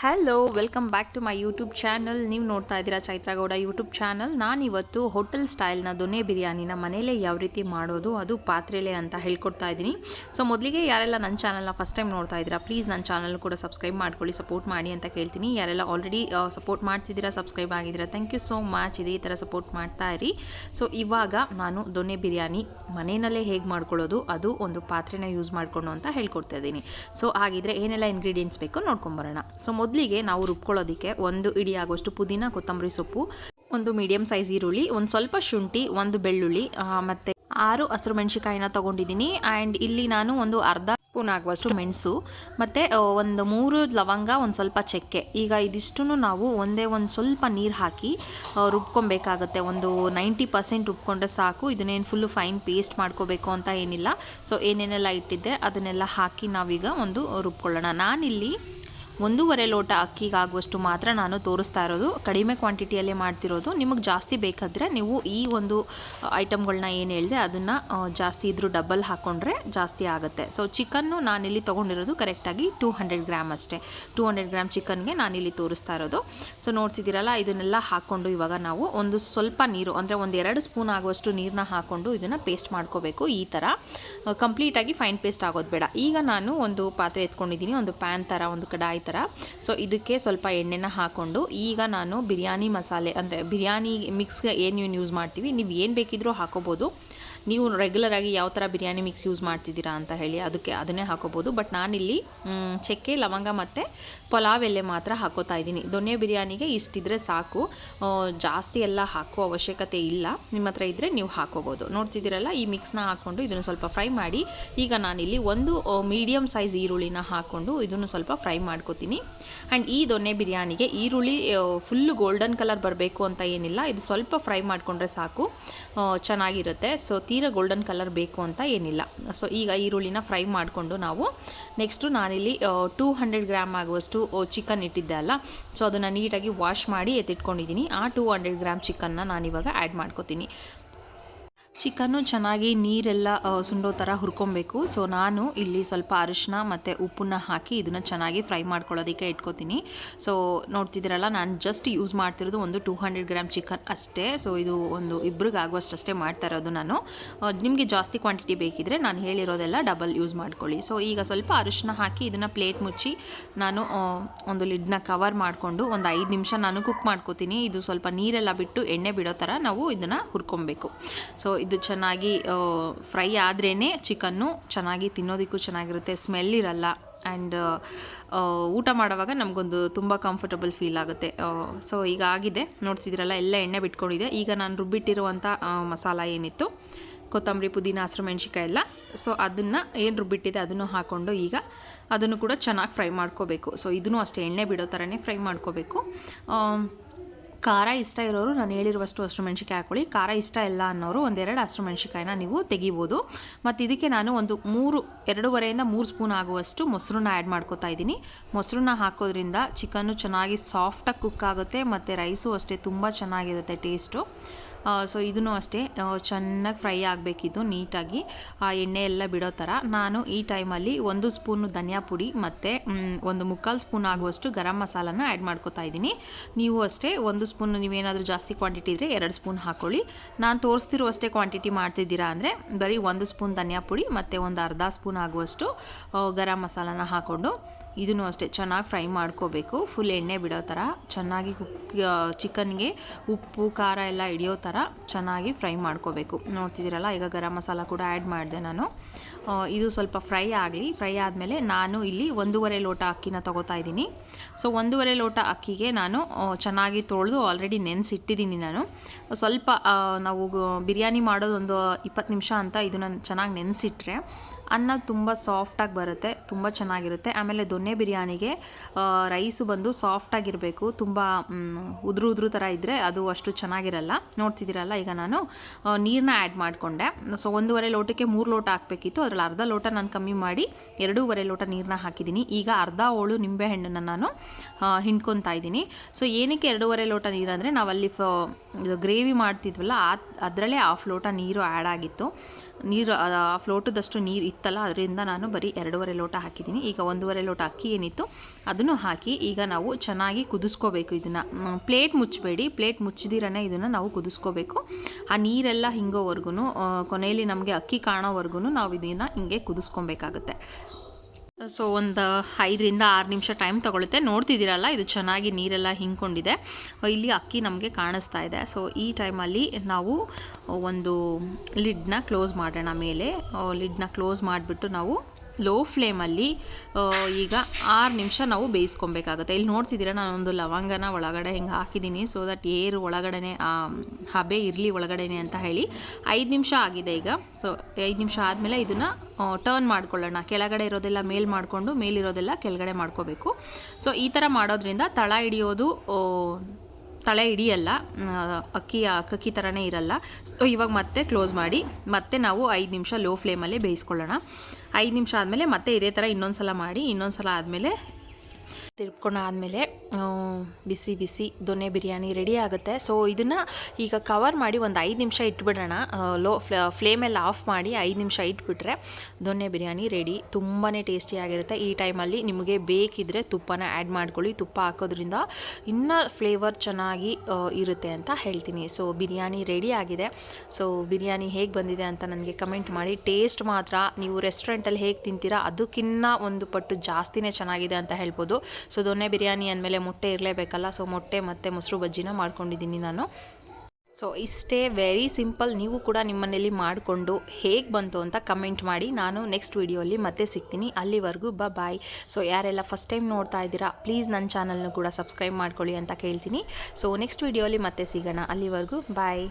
Hello welcome back to my YouTube channel ನೀವು ನೋಡ್ತಾ ಇದ್ದೀರಾ ಚೈತ್ರಗೌಡ ಯೂಟ್ಯೂಬ್ ಚಾನಲ್ ನಾನಿವತ್ತು ಹೋಟೆಲ್ ಸ್ಟೈಲ್ನ ದೊನೆ ಬಿರಿಯಾನಿನ ಮನೆಯಲ್ಲೇ ಯಾವ ರೀತಿ ಮಾಡೋದು, ಅದು ಪಾತ್ರೆಲೆ ಅಂತ ಹೇಳ್ಕೊಡ್ತಾ ಇದ್ದೀನಿ. ಸೊ ಮೊದಲಿಗೆ ಯಾರೆಲ್ಲ ನನ್ನ ಚಾನಲ್ನ ಫಸ್ಟ್ ಟೈಮ್ ನೋಡ್ತಾ ಇದ್ದೀರಾ ಪ್ಲೀಸ್ ನನ್ನ ಚಾನಲ್ ಕೂಡ ಸಬ್ಸ್ಕ್ರೈಬ್ ಮಾಡ್ಕೊಳ್ಳಿ ಸಪೋರ್ಟ್ ಮಾಡಿ ಅಂತ ಕೇಳ್ತೀನಿ. ಯಾರೆಲ್ಲ ಆಲ್ರೆಡಿ ಸಪೋರ್ಟ್ ಮಾಡ್ತಿದ್ದೀರಾ ಸಬ್ಸ್ಕ್ರೈಬ್ ಆಗಿದ್ದೀರಾ ಥ್ಯಾಂಕ್ ಯು ಸೋ ಮಚ್ ಇದೇ ಥರ ಸಪೋರ್ಟ್ ಮಾಡ್ತಾ ಇರಿ. ಸೊ ಇವಾಗ ನಾನು ದೊನೆ ಬಿರಿಯಾನಿ ಮನೆಯಲ್ಲೇ ಹೇಗೆ ಮಾಡ್ಕೊಳ್ಳೋದು, ಅದು ಒಂದು ಪಾತ್ರೆನ ಯೂಸ್ ಮಾಡಿಕೊಂಡು ಅಂತ ಹೇಳ್ಕೊಡ್ತಾ ಇದ್ದೀನಿ. ಸೊ ಹಾಗಿದ್ರೆ ಏನೆಲ್ಲ ಇಂಗ್ರೀಡಿಯೆಂಟ್ಸ್ ಬೇಕು ನೋಡ್ಕೊಂಬರೋಣ. ಸೊ ಮೊದಲಿಗೆ ನಾವು ರುಬ್ಕೊಳ್ಳೋದಕ್ಕೆ ಒಂದು ಇಡಿ ಆಗುವಷ್ಟು ಪುದೀನ, ಕೊತ್ತಂಬರಿ ಸೊಪ್ಪು, ಒಂದು ಮೀಡಿಯಮ್ ಸೈಜ್ ಈರುಳ್ಳಿ, ಒಂದು ಸ್ವಲ್ಪ ಶುಂಠಿ, ಒಂದು ಬೆಳ್ಳುಳ್ಳಿ ಮತ್ತು ಆರು ಹಸಿರು ಮೆಣಸಿಕಾಯಿನ ತೊಗೊಂಡಿದ್ದೀನಿ. ಆ್ಯಂಡ್ ಇಲ್ಲಿ ನಾನು ಒಂದು ಅರ್ಧ ಸ್ಪೂನ್ ಆಗುವಷ್ಟು ಮೆಣಸು, ಮತ್ತು ಒಂದು ಮೂರು ಲವಂಗ, ಒಂದು ಸ್ವಲ್ಪ ಚಕ್ಕೆ. ಈಗ ಇದಿಷ್ಟು ನಾವು ಒಂದೇ ಒಂದು ಸ್ವಲ್ಪ ನೀರು ಹಾಕಿ ರುಬ್ಕೊಬೇಕಾಗತ್ತೆ. ಒಂದು ನೈಂಟಿ ಪರ್ಸೆಂಟ್ ರುಬ್ಕೊಂಡ್ರೆ ಸಾಕು. ಇದನ್ನೇನು ಫುಲ್ಲು ಫೈನ್ ಪೇಸ್ಟ್ ಮಾಡ್ಕೋಬೇಕು ಅಂತ ಏನಿಲ್ಲ. ಸೊ ಏನೇನೆಲ್ಲ ಇಟ್ಟಿದ್ದೆ ಅದನ್ನೆಲ್ಲ ಹಾಕಿ ನಾವೀಗ ಒಂದು ರುಬ್ಕೊಳ್ಳೋಣ. ನಾನಿಲ್ಲಿ ಒಂದೂವರೆ ಲೋಟ ಅಕ್ಕಿಗಾಗುವಷ್ಟು ಮಾತ್ರ ನಾನು ತೋರಿಸ್ತಾ ಇರೋದು. ಕಡಿಮೆ ಕ್ವಾಂಟಿಟಿಯಲ್ಲೇ ಮಾಡ್ತಿರೋದು. ನಿಮಗೆ ಜಾಸ್ತಿ ಬೇಕಾದರೆ ನೀವು ಈ ಒಂದು ಐಟಮ್ಗಳನ್ನ ಏನು ಹೇಳಿದೆ ಅದನ್ನು ಜಾಸ್ತಿ ಇದ್ದರೂ ಡಬಲ್ ಹಾಕ್ಕೊಂಡ್ರೆ ಜಾಸ್ತಿ ಆಗುತ್ತೆ. ಸೊ ಚಿಕನ್ನು ನಾನಿಲ್ಲಿ ತೊಗೊಂಡಿರೋದು ಕರೆಕ್ಟಾಗಿ ಟೂ ಹಂಡ್ರೆಡ್ ಗ್ರಾಮ್ ಅಷ್ಟೇ. ಟೂ ಹಂಡ್ರೆಡ್ ಗ್ರಾಮ್ ಚಿಕನ್ಗೆ ನಾನಿಲ್ಲಿ ತೋರಿಸ್ತಾ ಇರೋದು. ಸೊ ನೋಡ್ತಿದ್ದೀರಲ್ಲ, ಇದನ್ನೆಲ್ಲ ಹಾಕ್ಕೊಂಡು ಇವಾಗ ನಾವು ಒಂದು ಸ್ವಲ್ಪ ನೀರು, ಅಂದರೆ ಒಂದು ಎರಡು ಸ್ಪೂನ್ ಆಗುವಷ್ಟು ನೀರನ್ನ ಹಾಕ್ಕೊಂಡು ಇದನ್ನು ಪೇಸ್ಟ್ ಮಾಡ್ಕೋಬೇಕು ಈ ಥರ ಕಂಪ್ಲೀಟಾಗಿ ಫೈನ್ ಪೇಸ್ಟ್ ಆಗೋದು ಬೇಡ. ಈಗ ನಾನು ಒಂದು ಪಾತ್ರೆ ಎತ್ಕೊಂಡಿದ್ದೀನಿ, ಒಂದು ಪ್ಯಾನ್ ಥರ ಒಂದು ಕಡಾಯಿ ಥರ ಸೊ ಇದಕ್ಕೆ ಸ್ವಲ್ಪ ಎಣ್ಣೆನ ಹಾಕ್ಕೊಂಡು ಈಗ ನಾನು ಬಿರಿಯಾನಿ ಮಸಾಲೆ, ಅಂದರೆ ಬಿರಿಯಾನಿ ಮಿಕ್ಸ್ಗೆ ಏನು ಯೂಸ್ ಮಾಡ್ತೀವಿ, ನೀವು ಏನು ಬೇಕಿದ್ರೂ ಹಾಕೋಬೋದು. ನೀವು ರೆಗ್ಯುಲರಾಗಿ ಯಾವ ಥರ ಬಿರಿಯಾನಿ ಮಿಕ್ಸ್ ಯೂಸ್ ಮಾಡ್ತಿದ್ದೀರಾ ಅಂತ ಹೇಳಿ ಅದಕ್ಕೆ ಅದನ್ನೇ ಹಾಕೋಬೋದು. ಬಟ್ ನಾನಿಲ್ಲಿ ಚಕ್ಕೆ, ಲವಂಗ ಮತ್ತು ಪಲಾವ್ ಎಲೆ ಮಾತ್ರ ಹಾಕೋತಾ ಇದ್ದೀನಿ. ದೊಣ್ಣೆ ಬಿರಿಯಾನಿಗೆ ಇಷ್ಟಿದ್ರೆ ಸಾಕು. ಜಾಸ್ತಿ ಎಲ್ಲ ಹಾಕೋ ಅವಶ್ಯಕತೆ ಇಲ್ಲ. ನಿಮ್ಮ ಹತ್ರ ಇದ್ದರೆ ನೀವು ಹಾಕೋಬೋದು. ನೋಡ್ತಿದ್ದೀರಲ್ಲ, ಈ ಮಿಕ್ಸ್ನ ಹಾಕ್ಕೊಂಡು ಇದನ್ನು ಸ್ವಲ್ಪ ಫ್ರೈ ಮಾಡಿ, ಈಗ ನಾನಿಲ್ಲಿ ಒಂದು ಮೀಡಿಯಮ್ ಸೈಜ್ ಈರುಳ್ಳಿನ ಹಾಕ್ಕೊಂಡು ಇದನ್ನು ಸ್ವಲ್ಪ ಫ್ರೈ ಮಾಡ್ಕೋತೀನಿ. ಆ್ಯಂಡ್ ಈ ದೊಣ್ಣೆ ಬಿರಿಯಾನಿಗೆ ಈರುಳ್ಳಿ ಫುಲ್ಲು ಗೋಲ್ಡನ್ ಕಲರ್ ಬರಬೇಕು ಅಂತ ಏನಿಲ್ಲ. ಇದು ಸ್ವಲ್ಪ ಫ್ರೈ ಮಾಡಿಕೊಂಡ್ರೆ ಸಾಕು. ಚೆನ್ನಾಗಿರುತ್ತೆ. ಸೊ ತೀರಾ ಗೋಲ್ಡನ್ ಕಲರ್ ಬೇಕು ಅಂತ ಏನಿಲ್ಲ. ಸೊ ಈಗ ಈರುಳ್ಳಿನ ಫ್ರೈ ಮಾಡಿಕೊಂಡು ನಾವು ನೆಕ್ಸ್ಟು ನಾನಿಲ್ಲಿ ಟೂ ಹಂಡ್ರೆಡ್ ಗ್ರಾಮ್ ಆಗುವಷ್ಟು ಚಿಕನ್ ಇಟ್ಟಿದ್ದೆ ಅಲ್ಲ. ಸೊ ಅದನ್ನು ನೀಟಾಗಿ ವಾಶ್ ಮಾಡಿ ಎತ್ತಿಟ್ಕೊಂಡಿದ್ದೀನಿ ಆ ಟೂ ಹಂಡ್ರೆಡ್ ಗ್ರಾಮ್ ಚಿಕನ್ನ ನಾನಿವಾಗ ಆ್ಯಡ್ ಮಾಡ್ಕೋತೀನಿ. ಚಿಕನ್ನು ಚೆನ್ನಾಗಿ ನೀರೆಲ್ಲ ಸುಂಡೋ ಥರ ಹುರ್ಕೊಬೇಕು. ಸೊ ನಾನು ಇಲ್ಲಿ ಸ್ವಲ್ಪ ಅರಿಶಿನ ಮತ್ತು ಉಪ್ಪನ್ನ ಹಾಕಿ ಇದನ್ನು ಚೆನ್ನಾಗಿ ಫ್ರೈ ಮಾಡ್ಕೊಳ್ಳೋದಕ್ಕೆ ಇಟ್ಕೋತೀನಿ. ಸೊ ನೋಡ್ತಿದ್ದೀರಲ್ಲ, ನಾನು ಜಸ್ಟ್ ಯೂಸ್ ಮಾಡ್ತಿರೋದು ಒಂದು ಟೂ ಹಂಡ್ರೆಡ್ ಗ್ರಾಮ್ ಚಿಕನ್ ಅಷ್ಟೇ. ಸೊ ಇದು ಒಂದು ಇಬ್ರಿಗೆ ಆಗುವಷ್ಟು ಅಷ್ಟೇ ಮಾಡ್ತಾ ಇರೋದು ನಾನು. ನಿಮಗೆ ಜಾಸ್ತಿ ಕ್ವಾಂಟಿಟಿ ಬೇಕಿದ್ರೆ ನಾನು ಹೇಳಿರೋದೆಲ್ಲ ಡಬಲ್ ಯೂಸ್ ಮಾಡ್ಕೊಳ್ಳಿ. ಸೊ ಈಗ ಸ್ವಲ್ಪ ಅರಿಶಿನ ಹಾಕಿ ಇದನ್ನು ಪ್ಲೇಟ್ ಮುಚ್ಚಿ ನಾನು ಒಂದು ಲಿಡ್ನ ಕವರ್ ಮಾಡಿಕೊಂಡು ಒಂದು ಐದು ನಿಮಿಷ ನಾನು ಕುಕ್ ಮಾಡ್ಕೋತೀನಿ. ಇದು ಸ್ವಲ್ಪ ನೀರೆಲ್ಲ ಬಿಟ್ಟು ಎಣ್ಣೆ ಬಿಡೋ ಥರ ನಾವು ಇದನ್ನು ಹುರ್ಕೊಬೇಕು. ಸೊ ಇದು ಚೆನ್ನಾಗಿ ಫ್ರೈ ಆದ್ರೇ ಚಿಕನ್ನು ಚೆನ್ನಾಗಿ ತಿನ್ನೋದಕ್ಕೂ ಚೆನ್ನಾಗಿರುತ್ತೆ, ಸ್ಮೆಲ್ ಇರಲ್ಲ. ಆ್ಯಂಡ್ ಊಟ ಮಾಡುವಾಗ ನಮಗೊಂದು ತುಂಬ ಕಂಫರ್ಟಬಲ್ ಫೀಲ್ ಆಗುತ್ತೆ. ಸೊ ಈಗ ಆಗಿದೆ. ನೋಡ್ತಿದ್ದೀರಲ್ಲ ಎಲ್ಲ ಎಣ್ಣೆ ಬಿಟ್ಕೊಂಡಿದೆ. ಈಗ ನಾನು ರುಬ್ಬಿಟ್ಟಿರುವಂಥ ಮಸಾಲ ಏನಿತ್ತು? ಕೊತ್ತಂಬರಿ, ಪುದೀನ, ಹಸಿರು ಮೆಣಸಿಕಾಯಿ ಎಲ್ಲ. ಸೊ ಅದನ್ನು ಏನು ರುಬ್ಬಿಟ್ಟಿದೆ ಅದನ್ನು ಹಾಕ್ಕೊಂಡು ಈಗ ಅದನ್ನು ಕೂಡ ಚೆನ್ನಾಗಿ ಫ್ರೈ ಮಾಡ್ಕೋಬೇಕು. ಸೊ ಇದನ್ನು ಅಷ್ಟೇ ಎಣ್ಣೆ ಬಿಡೋ ಥರನೇ ಫ್ರೈ ಮಾಡ್ಕೋಬೇಕು. ಖಾರ ಇಷ್ಟ ಇರೋರು ನಾನು ಹೇಳಿರುವಷ್ಟು ಹಸಿರು ಮೆಣಸಿಕಾಯಿ ಹಾಕೊಳ್ಳಿ ಖಾರ ಇಷ್ಟ ಇಲ್ಲ ಅನ್ನೋರು ಒಂದೆರಡು ಹಸಿರು ಮೆಣಸಿಕಾಯಿನ ನೀವು ತೆಗಿಬೋದು. ಮತ್ತು ಇದಕ್ಕೆ ನಾನು ಒಂದು ಮೂರು, ಎರಡೂವರೆಯಿಂದ ಮೂರು ಸ್ಪೂನ್ ಆಗುವಷ್ಟು ಮೊಸರನ್ನ ಆ್ಯಡ್ ಮಾಡ್ಕೋತಾ ಇದ್ದೀನಿ. ಮೊಸರನ್ನ ಹಾಕೋದ್ರಿಂದ ಚಿಕನ್ನು ಚೆನ್ನಾಗಿ ಸಾಫ್ಟಾಗಿ ಕುಕ್ ಆಗುತ್ತೆ, ಮತ್ತು ರೈಸು ಅಷ್ಟೇ ತುಂಬ ಚೆನ್ನಾಗಿರುತ್ತೆ ಟೇಸ್ಟು ಸೊ ಇದನ್ನು ಅಷ್ಟೇ ಚೆನ್ನಾಗಿ ಫ್ರೈ ಆಗಬೇಕಿದ್ದು ನೀಟಾಗಿ. ಆ, ಎಣ್ಣೆ ಎಲ್ಲ ಬಿಡೋ ಥರ. ನಾನು ಈ ಟೈಮಲ್ಲಿ ಒಂದು ಸ್ಪೂನು ಧನಿಯಾ ಪುಡಿ ಮತ್ತು ಒಂದು ಮುಕ್ಕಾಲು ಸ್ಪೂನ್ ಆಗುವಷ್ಟು ಗರಂ ಮಸಾಲನ ಆ್ಯಡ್ ಮಾಡ್ಕೋತಾ ಇದ್ದೀನಿ. ನೀವು ಅಷ್ಟೇ ಒಂದು ಸ್ಪೂನ್, ನೀವೇನಾದರೂ ಜಾಸ್ತಿ ಕ್ವಾಂಟಿಟಿ ಇದ್ದರೆ ಎರಡು ಸ್ಪೂನ್ ಹಾಕ್ಕೊಳ್ಳಿ ನಾನು ತೋರಿಸ್ತಿರೋ ಅಷ್ಟೇ ಕ್ವಾಂಟಿಟಿ ಮಾಡ್ತಿದ್ದೀರಾ ಅಂದರೆ, ಬರೀ ಒಂದು ಸ್ಪೂನ್ ಧನಿಯಾ ಪುಡಿ ಮತ್ತು ಒಂದು ಅರ್ಧ ಸ್ಪೂನ್ ಆಗುವಷ್ಟು ಗರಂ ಮಸಾಲನ ಹಾಕ್ಕೊಂಡು ಇದನ್ನು ಅಷ್ಟೇ ಚೆನ್ನಾಗಿ ಫ್ರೈ ಮಾಡ್ಕೋಬೇಕು. ಫುಲ್ ಎಣ್ಣೆ ಬಿಡೋ ಥರ. ಚೆನ್ನಾಗಿ ಕುಕ್ ಚಿಕನ್ಗೆ ಉಪ್ಪು, ಖಾರ ಎಲ್ಲ ಹಿಡಿಯೋ ಥರ ಚೆನ್ನಾಗಿ ಫ್ರೈ ಮಾಡ್ಕೋಬೇಕು. ನೋಡ್ತಿದ್ದೀರಲ್ಲ, ಈಗ ಗರಂ ಮಸಾಲ ಕೂಡ ಆ್ಯಡ್ ಮಾಡಿದೆ ನಾನು. ಇದು ಸ್ವಲ್ಪ ಫ್ರೈ ಆಗಲಿ. ಫ್ರೈ ಆದಮೇಲೆ ನಾನು ಇಲ್ಲಿ ಒಂದೂವರೆ ಲೋಟ ಅಕ್ಕಿನ ತೊಗೋತಾ ಇದ್ದೀನಿ. ಸೊ, ಒಂದೂವರೆ ಲೋಟ ಅಕ್ಕಿಗೆ ನಾನು ಚೆನ್ನಾಗಿ ತೊಳೆದು ಆಲ್ರೆಡಿ ನೆನೆಸಿಟ್ಟಿದ್ದೀನಿ ನಾನು. ಸ್ವಲ್ಪ ನಾವು ಬಿರಿಯಾನಿ ಮಾಡೋದೊಂದು ಇಪ್ಪತ್ತು ನಿಮಿಷ ಅಂತ ಇದನ್ನು ಚೆನ್ನಾಗಿ ನೆನೆಸಿಟ್ರೆ ಅನ್ನ ತುಂಬ ಸಾಫ್ಟಾಗಿ ಬರುತ್ತೆ, ತುಂಬ ಚೆನ್ನಾಗಿರುತ್ತೆ. ಆಮೇಲೆ ದೊನ್ನೆ ಬಿರಿಯಾನಿಗೆ ರೈಸು ಬಂದು ಸಾಫ್ಟಾಗಿರಬೇಕು ತುಂಬ ಉದುರು ಉದುರು ಥರ ಇದ್ದರೆ ಅದು ಅಷ್ಟು ಚೆನ್ನಾಗಿರಲ್ಲ. ನೋಡ್ತಿದ್ದೀರಲ್ಲ, ಈಗ ನಾನು ನೀರನ್ನ ಆ್ಯಡ್ ಮಾಡಿಕೊಂಡೆ. ಸೊ ಒಂದೂವರೆ ಲೋಟಕ್ಕೆ ಮೂರು ಲೋಟ ಹಾಕಬೇಕಿತ್ತು. ಅದರಲ್ಲಿ ಅರ್ಧ ಲೋಟ ನಾನು ಕಮ್ಮಿ ಮಾಡಿ, ಎರಡೂವರೆ ಲೋಟ ನೀರನ್ನ ಹಾಕಿದ್ದೀನಿ. ಈಗ ಅರ್ಧ ಹೋಳು ನಿಂಬೆಹಣ್ಣನ್ನು ನಾನು ಹಿಂಡ್ಕೊತಾ ಇದ್ದೀನಿ. ಸೊ ಏನಕ್ಕೆ ಎರಡೂವರೆ ಲೋಟ ನೀರು ಅಂದರೆ ನಾವಲ್ಲಿ ಫ ಗ್ರೇವಿ ಮಾಡ್ತಿದ್ವಲ್ಲ ಆ ಅದರಲ್ಲೇ ಹಾಫ್ ಲೋಟ ನೀರು ಆ್ಯಡ್ ಆಗಿತ್ತು. ನೀರು, ಆ ಫ್ಲೋಟದಷ್ಟು ನೀರು ಇತ್ತಲ್ಲ, ಅದರಿಂದ ನಾನು ಬರೀ ಎರಡೂವರೆ ಲೋಟ ಹಾಕಿದ್ದೀನಿ. ಈಗ ಒಂದೂವರೆ ಲೋಟ ಅಕ್ಕಿ ಏನಿತ್ತು, ಅದನ್ನು ಹಾಕಿ ಈಗ ನಾವು ಚೆನ್ನಾಗಿ ಕುದಿಸ್ಕೋಬೇಕು ಇದನ್ನು. ಪ್ಲೇಟ್ ಮುಚ್ಚಬೇಡಿ. ಪ್ಲೇಟ್ ಮುಚ್ಚಿದಿರನೇ ಇದನ್ನು ನಾವು ಕುದಿಸ್ಕೋಬೇಕು. ಆ ನೀರೆಲ್ಲ ಹಿಂಗೋವರೆಗೂ ಕೊನೆಯಲ್ಲಿ ನಮಗೆ ಅಕ್ಕಿ ಕಾಣೋವರೆಗೂ ನಾವು ಇದನ್ನು ಹಿಂಗೆ ಕುದಿಸ್ಕೊಬೇಕಾಗುತ್ತೆ. ಸೊ ಒಂದು ಐದರಿಂದ ಆರು ನಿಮಿಷ ಟೈಮ್ ತೊಗೊಳುತ್ತೆ. ನೋಡ್ತಿದ್ದೀರಲ್ಲ, ಇದು ಚೆನ್ನಾಗಿ ನೀರೆಲ್ಲ ಹಿಂಕೊಂಡಿದೆ ಇಲ್ಲಿ ಅಕ್ಕಿ ನಮಗೆ ಕಾಣಿಸ್ತಾ ಇದೆ. ಸೊ ಈ ಟೈಮಲ್ಲಿ ನಾವು ಒಂದು ಲಿಡ್ನ ಕ್ಲೋಸ್ ಮಾಡೋಣ ಮೇಲೆ. ಲಿಡ್ನ ಕ್ಲೋಸ್ ಮಾಡಿಬಿಟ್ಟು ನಾವು ಲೋ ಫ್ಲೇಮಲ್ಲಿ ಈಗ ಆರು ನಿಮಿಷ ನಾವು ಬೇಯಿಸ್ಕೊಬೇಕಾಗುತ್ತೆ. ಇಲ್ಲಿ ನೋಡ್ತಿದ್ದೀರಾ, ನಾನೊಂದು ಲವಂಗನ ಒಳಗಡೆ ಹಿಂಗೆ ಹಾಕಿದ್ದೀನಿ. ಸೊ ದಟ್ ಏರು ಒಳಗಡೆ ಹಬೆ ಇರಲಿ ಒಳಗಡೆನೆ ಅಂತ ಹೇಳಿ ಐದು ನಿಮಿಷ ಆಗಿದೆ ಈಗ. ಸೊ ಐದು ನಿಮಿಷ ಆದಮೇಲೆ ಇದನ್ನು ಟರ್ನ್ ಮಾಡ್ಕೊಳ್ಳೋಣ. ಕೆಳಗಡೆ ಇರೋದೆಲ್ಲ ಮೇಲ್ ಮಾಡಿಕೊಂಡು, ಮೇಲಿರೋದೆಲ್ಲ ಕೆಳಗಡೆ ಮಾಡ್ಕೋಬೇಕು. ಸೊ ಈ ಥರ ಮಾಡೋದ್ರಿಂದ ತಳ ಹಿಡಿಯೋದು ತಳೆ ಹಿಡಿಯಲ್ಲ ಅಕ್ಕಿ ಅಕ್ಕಿ ಥರನೇ ಇರಲ್ಲ. ಸೊ ಇವಾಗ ಮತ್ತೆ ಕ್ಲೋಸ್ ಮಾಡಿ, ಮತ್ತೆ ನಾವು ಐದು ನಿಮಿಷ ಲೋ ಫ್ಲೇಮಲ್ಲೇ ಬೇಯಿಸ್ಕೊಳ್ಳೋಣ. ಐದು ನಿಮಿಷ ಆದಮೇಲೆ ಮತ್ತೆ ಇದೇ ಥರ ಇನ್ನೊಂದು ಸಲ ಮಾಡಿ ಇನ್ನೊಂದು ಸಲ ಆದಮೇಲೆ ತಿರ್ಕೊಂಡು ಆದಮೇಲೆ ಬಿಸಿ ಬಿಸಿ ದೊನ್ನೆ ಬಿರಿಯಾನಿ ರೆಡಿ ಆಗುತ್ತೆ. ಸೊ ಇದನ್ನು ಈಗ ಕವರ್ ಮಾಡಿ ಒಂದು ಐದು ನಿಮಿಷ ಇಟ್ಬಿಡೋಣ. ಲೋ ಫ್ಲೇಮೆಲ್ಲ ಆಫ್ ಮಾಡಿ ಐದು ನಿಮಿಷ ಇಟ್ಬಿಟ್ರೆ ದೊನ್ನೆ ಬಿರಿಯಾನಿ ರೆಡಿ ತುಂಬಾ ಟೇಸ್ಟಿಯಾಗಿರುತ್ತೆ ಈ ಟೈಮಲ್ಲಿ ನಿಮಗೆ ಬೇಕಿದ್ದರೆ ತುಪ್ಪನ ಆ್ಯಡ್ ಮಾಡ್ಕೊಳ್ಳಿ. ತುಪ್ಪ ಹಾಕೋದ್ರಿಂದ ಇನ್ನೂ ಫ್ಲೇವರ್ ಚೆನ್ನಾಗಿ ಇರುತ್ತೆ ಅಂತ ಹೇಳ್ತೀನಿ. ಸೊ ಬಿರಿಯಾನಿ ರೆಡಿ ಆಗಿದೆ. ಸೊ ಬಿರಿಯಾನಿ ಹೇಗೆ ಬಂದಿದೆ ಅಂತ ನನಗೆ ಕಮೆಂಟ್ ಮಾಡಿ. ಟೇಸ್ಟ್ ಮಾತ್ರ ನೀವು ರೆಸ್ಟೋರೆಂಟಲ್ಲಿ ಹೇಗೆ ತಿಂತೀರಾ ಅದಕ್ಕಿಂತ ಒಂದು ಪಟ್ಟು ಜಾಸ್ತಿನೇ ಚೆನ್ನಾಗಿದೆ ಅಂತ ಹೇಳ್ಬೋದು. ಸೊ ದೊನ್ನೆ ಬಿರಿಯಾನಿ ಅಂದಮೇಲೆ ಮೊಟ್ಟೆ ಇರಲೇಬೇಕಲ್ಲ, ಸೊ ಮೊಟ್ಟೆ ಮತ್ತು ಮೊಸರು ಬಜ್ಜಿನ ಮಾಡ್ಕೊಂಡಿದ್ದೀನಿ ನಾನು. ಸೊ ಇಷ್ಟೇ ವೆರಿ ಸಿಂಪಲ್ ನೀವು ಕೂಡ ನಿಮ್ಮನೇಲಿ ಮಾಡಿಕೊಂಡು ಹೇಗೆ ಬಂತು ಅಂತ ಕಮೆಂಟ್ ಮಾಡಿ. ನಾನು ನೆಕ್ಸ್ಟ್ ವಿಡಿಯೋಲಿ ಮತ್ತೆ ಸಿಗ್ತೀನಿ. ಅಲ್ಲಿವರೆಗೂ ಬ ಬಾಯ್ ಸೊ ಯಾರೆಲ್ಲ ಫಸ್ಟ್ ಟೈಮ್ ನೋಡ್ತಾ ಇದ್ದೀರಾ ಪ್ಲೀಸ್ ನನ್ನ ಚಾನಲ್ನು ಕೂಡ ಸಬ್ಸ್ಕ್ರೈಬ್ ಮಾಡ್ಕೊಳ್ಳಿ ಅಂತ ಕೇಳ್ತೀನಿ. ಸೊ ನೆಕ್ಸ್ಟ್ ವಿಡಿಯೋಲಿ ಮತ್ತೆ ಸಿಗೋಣ. ಅಲ್ಲಿವರೆಗೂ ಬಾಯ್